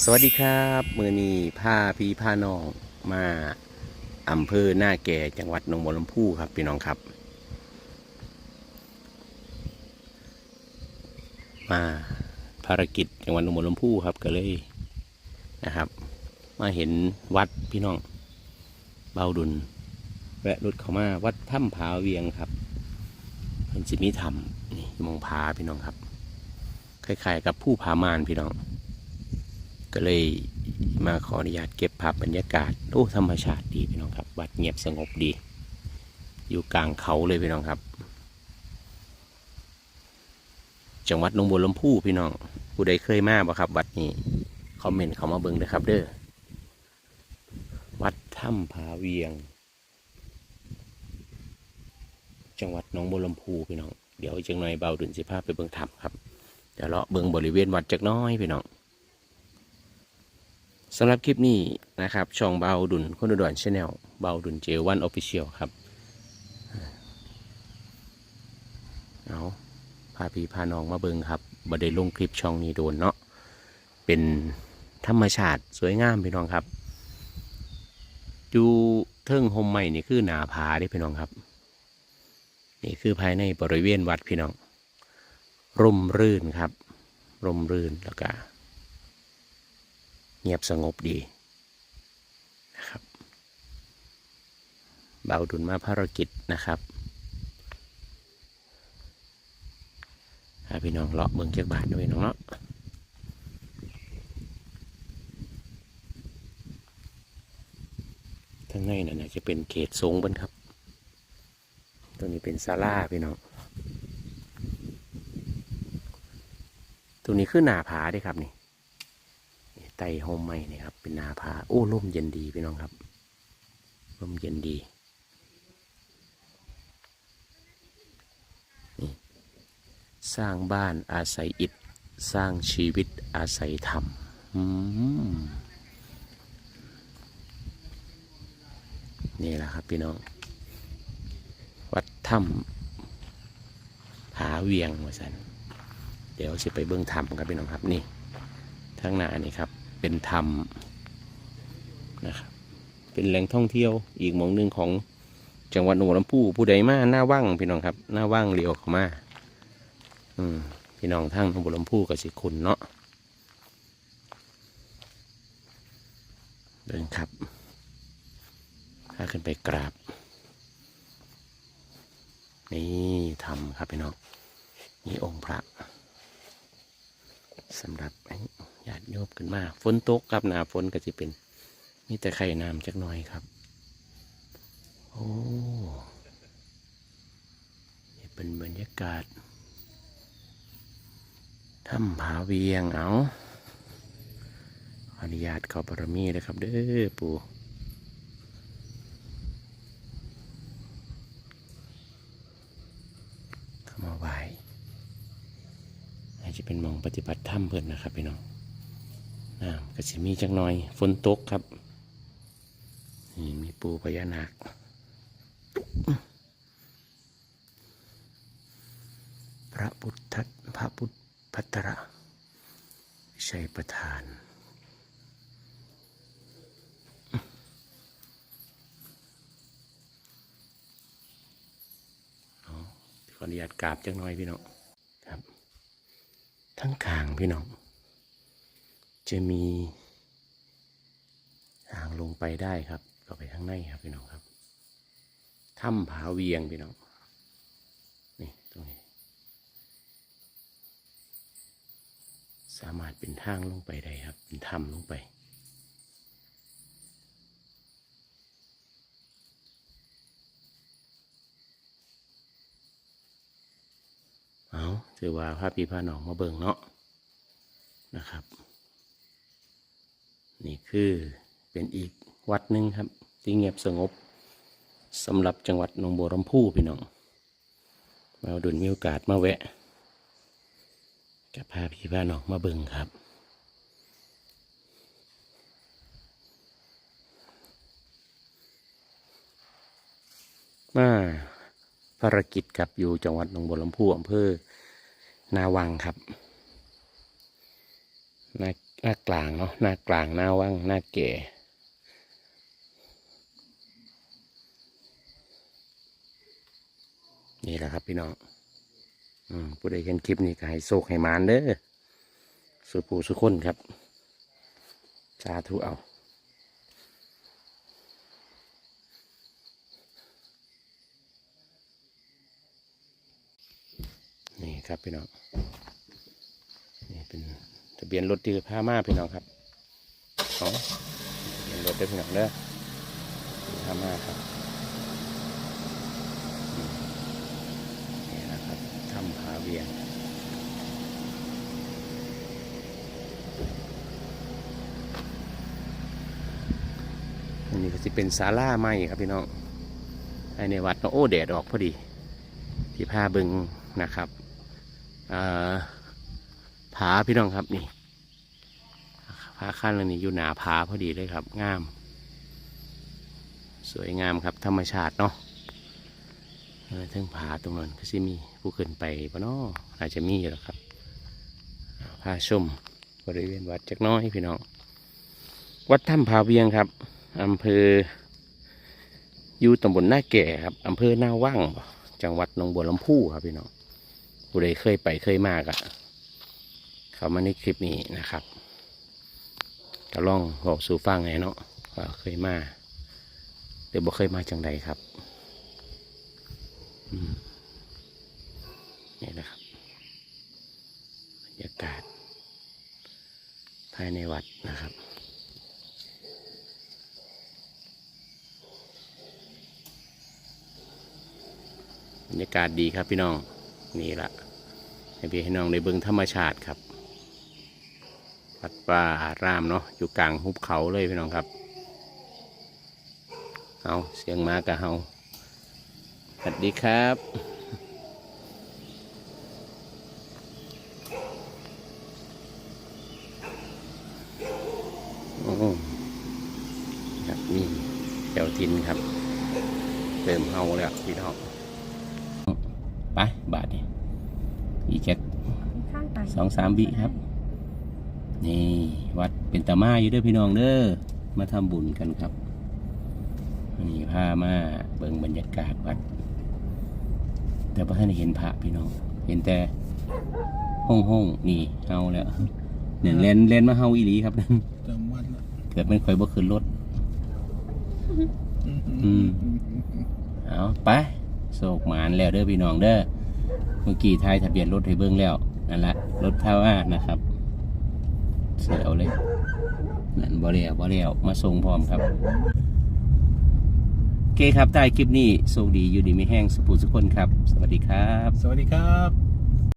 สวัสดีครับมือนี้าพี่พาน้องมาอำเภอหน้าแก่จังหวัดหนองบัวลำพูครับพี่น้องครับ มาภารกิจจังหวัดหนองบัวลำพูครับก็เลยนะครับ มาเห็นวัดพี่น้องเบาดุลแวะรถเข้ามาวัดถ้ำผาเวียงครับเป็นจิมีธรรมนี่มองผาพี่น้องครับคล้ายๆกับผู้ผามานพี่น้อง ก็เลยมาขออนุญาตเก็บภาพบรรยากาศโอ้ธรรมชาติดีพี่น้องครับวัดเงียบสงบดี อยู่กลางเขาเลยพี่น้องครับ จังหวัดนงบัวลำพูพี่น้อง ผู้ใดเคยมาบ่ครับ วัดนี้คอมเมนต์เขามาเบิ่งเลยครับ เด้อวัดถ้ำผาเวียง จังหวัดหนองบัวลำพูพี่น้องเดี๋ยวจังหน่อยเบาดุนสิภาพไปเบิ่งถ้ำครับเดี๋ยวเลาะเบิ่งบริเวณวัดจักน้อยพี่น้อง สำหรับคลิปนี้นะครับ ช่องเบาดุลคนอุดรชาแนลเบาดุลเจวันออฟฟิเชียลครับ เอาพาพี่พาน้องมาเบิงครับบ่ได้ลงคลิปช่องนี้โดนเนาะเป็นธรรมชาติสวยงามพี่น้องครับอยู่เทิงโฮมใหม่นี่คือหนาผาเด้พี่น้องครับ นี่คือภายในบริเวณวัดพี่น้องร่มรื่นครับ ร่มรื่นแล้วก็ เงียบสงบดีนะครับเบาดุลมาภารกิจนะครับพี่น้องเลาะเมืองเจ้าบาทด้วยน้องเนาะทั้งในนั่นนะจะเป็นเขตสงบันครับตัวนี้เป็นศาลาพี่น้องตัวนี้คือหน้าผาด้วยครับนี่ ไต่โฮมใหม่นี่ครับ เป็นนาผาโอ้ร่มเย็นดีพี่น้องครับร่มเย็นดีนี่สร้างบ้านอาศัยอิฐสร้างชีวิตอาศัยธรรมนี่แหละครับพี่น้อง วัดถ้ำผาเวียงว่าสันเดี๋ยวจะไปเบิ้องถ้ำครับพี่น้องครับนี่ทางหน้านี่ครับ เป็นธรรมนะครับเป็นแหล่งท่องเที่ยวอีกหมองหนึ่งของจังหวัดหนองบัวลำพูผู้ใดมาหน้าว่างพี่น้องครับหน้าว่างเรียวเข้ามาอืมพี่น้องทางหนองบัวลำพูกับสิคุณเนาะเดินครับพาขึ้นไปกราบ นี่ทำครับพี่น้องนี่องค์พระสำหรับ โยบขึ้นมาฝนตกครับหนาฝนก็จะเป็นมีแต่ไข่น้ำจักหน่อยครับ โอ้นี่เป็นบรรยากาศถ้ำผาเวียงเอาอนุญาตขอบารมีเลยครับ เด้อปู่เข้ามาไหวอาจจะเป็นมองปฏิบัติธรรมเพื่อนนะครับพี่น้อง น้ำก็จะมีจักหน่อยฝนตกครับนี่มีปูพญานาคพระพุทธพระพุทธพัตระชัยประธานเอาขออนุญาตกราบจักหน่อยพี่น้องครับ ทั้งคางพี่น้อง จะมีทางลงไปได้ครับก็ไปข้างในครับพี่น้องครับถ้ำผาเวียงพี่น้องนี่ตรงนี้ สามารถเป็นทางลงไปได้ครับ เป็นถ้ำลงไปเอาถือว่าพาพี่พาน้องมาเบิ่งเนาะนะครับ นี่คือเป็นอีกวัดหนึ่งครับ ที่เงียบสงบสำหรับจังหวัดหนองบัวลำพูพี่น้องมาดุลมีโอกาสมาแวะจะพาพี่พาน้องมาเบิ่งครับ มาภารกิจกับอยู่จังหวัดหนองบัวลำพูอำเภอนาวังครับ นา หน้ากลางเนาะหน้ากลางหน้าว่างหน้าแก่นี่แหละครับพี่น้องอืมผู้ใดเห็นคลิปนี้ก็ให้โศกให้มานเด้อสุผู้สุคนครับ สาธุเอานี่ครับพี่น้องะเบียนรถที่พามาพี่น้องครับองทะเบียนรถได้พี่น้องเด้อพามาครับนี่นะครับถ้ำผาเวียงอันนี้ก็จะเป็นศาลาไม้ครับพี่น้องภายในวัดเนาะโอ้แดดออกพอดี ที่พาบิงนะครับอ่าาพี่น้องครับนี่ผาขั้นนี้อยู่หนาผาพอดีเลยครับงาม สวยงามครับ ธรรมชาติเนาะเทั้งผาตรงนั้นก็สิมีผู้ขึ้นไปปะเนาะอาจจะมีอยู่แล้วครับอ่าพาชมบริเวณวัดจักน้อยพี่น้อง วัดถ้ำผาเวียงครับอำเภออยู่ตำบลหน้าแก่ครับอำเภอหน้าว่างจังหวัดหนองบัวลำพูครับพี่น้องผู้ใดเคยไปเคยมากอะ เขามาในคลิปนี้นะครับก็ลองบอกสู่ฟังไงเนาะว่าเคยมาหรือบ่เคยมาจังใดครับนี่นะครับบรรยากาศ ภายในวัดนะครับบรรยากาศดีครับพี่น้องนี่ละให้พี่ให้น้องได้เบิ่งธรรมชาติครับ วัดป่าอารามเนาะอยู่กลางหุบเขาเลยพี่น้องครับเอาเสียงมากะเฮาสวัสดีครับโอ้ครับนี่แถวทินครับ เติมเฮาแล้วพี่น้องไปบาทนี่อีกแค่ข้างไปสองสามวิครับ นี่วัดเป็นตามาอยู่เด้อพี่น้องเด้อมาทำบุญกันครับนี่พามาเบิ่งบรรยากาศวัด แต่พอท่านได้เห็นพระพี่น้อง เห็นแต่ห้องห้องๆนี่เฮาแล้วเนี่ยเลนเลนมาเฮาอีหลีครับจำวัดละเกิดมันค่อยบ่ขึ้นรถอืมเอาไปโศกหมานแล้วเด้อพี่น้องเด้อเมื่อกี้ทายทะเบียนรถให้เบิ่งแล้วนั่นละรถเท่าว่านะครับ เสียวเลยนั่นบ่เรียวบ่เรียวมาส่งพร้อมครับโอเคครับใต้คลิปนี้โชคดีอยู่ดีไม่แห้งสุภูสุคนครับ สวัสดีครับ สวัสดีครับ